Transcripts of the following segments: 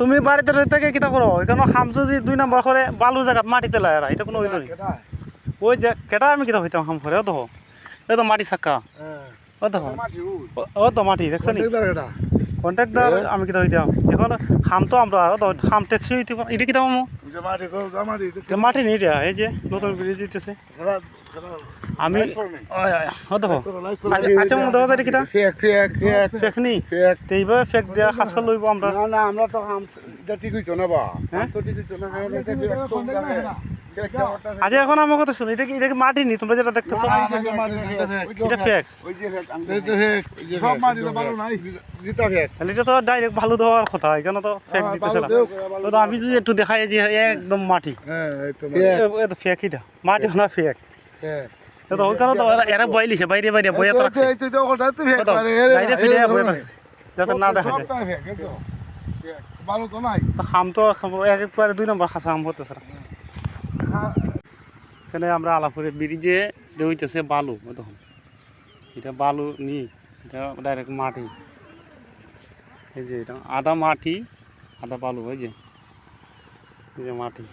তুমি বাড়িতে রয়ে গিয়ে কিতা করো? এখানে খাম যদি দুই নম্বর করে বালু জায়গা মাটিতে লাই আর এটা কোনো হইল ওই যে কেটা আমি কিতা হইতাম খাম করে ও তো এ তো মাটি সাক্কা ও তো ও। তো মাটি দেখছ নি? কন্ট্রাক্টর আমি কিতা হইতাম। এখন খাম তো আমরা আর এটা মামু? মাটি নি রে এই যে নতুন ব্রিজ দিতেছে। আমি ওই, ওই, দেখো। আচ্ছা আচ্ছা দেখো এটা কিতা ফেক ফেক ফেক। ফেক নি ফেক। এইভাবে ফেক দিয়া খাসা লইব আমরা। না না আমরা তো আম ঠিক হইতো না বা। হ্যাঁ? তো ঠিক হইতো না হ্যাঁ এটা ফেক তো জানে ফেক ব্যাপারটা আচ্ছা এখন আমার কথা শুনো এটা কি এটা কি মাটি নি তোমরা যেটা দেখতেছো। এটা ফেক। ওই যে ফেক। এই ফেক। সব মাটি তো ভালো নাই। জিতা ফেক। তাহলে এটা তো ডাইরেক্ট ভালো দেওয়ার কথা। এখানে তো ফেক দিতেছে না। তো আমি যদি একটু দেখাই যে একদম মাটি। হ্যাঁ তো ফেক এটা। মাটি না ফেক ফেক তো এরা- এরা বইলিছে বাইরে বাইরে বইয়া তো রাখছে। এই তো ওটা তো ফেক কত? বাইরে ফিরে বইয়া রাখছে যাতে না দেখা যায়। ফেক এই তো। ফেক ভালো তো নাই। তো খাম তো এক একবারে দুই নম্বর খাসা আম হতেছে না। এখানে আমরা আলাপুরে ব্রিজে যে হইতেছে বালু ওই দেখুন। এটা বালু নি এটা ডাইরেক্ট মাটি। এই যে এটা, আদা মাটি, আদা বালু ওই যে, এই যে মাটি।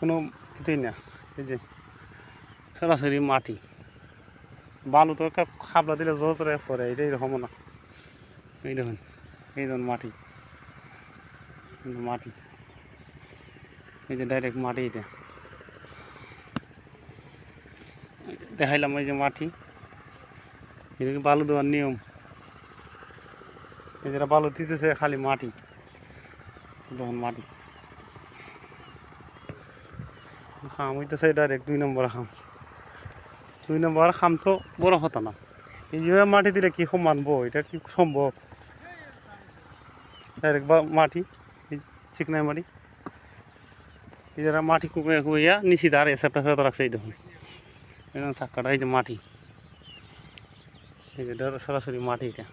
কোনো কিছুই না, এই যে, সরাসরি মাটি। বালু তো একটা খাবলা দিলে জোর পরে এটা এরকম না। এই দেখুন এই দেখুন মাটি। এই মাটি। এই যে ডাইরেক্ট মাটি এটা। এই দেখাইলাম এই যে মাটি। এদিকে বালু দেওয়ার নিয়ম। যেটা বালু দিতেছে খালি মাটি দেখুন মাটি। খাম হইতেছে ডাইরেক্ট দুই নম্বর খাম। দুই নম্বর খাম তো বড় কথা না। এই মাটি দিলে কি মানবো এটা কি সম্ভব? ডাইরেক্ট মাটি চিকনাই মাটি। এই যারা মাটি কুকুয়া কুকুয়া নিচি দাঁড়ে সেপটা ফেরত রাখছে এই দেখুন। একদম চাক্কাটা, এই যে মাটি। এই যে সরাসরি মাটি এটা।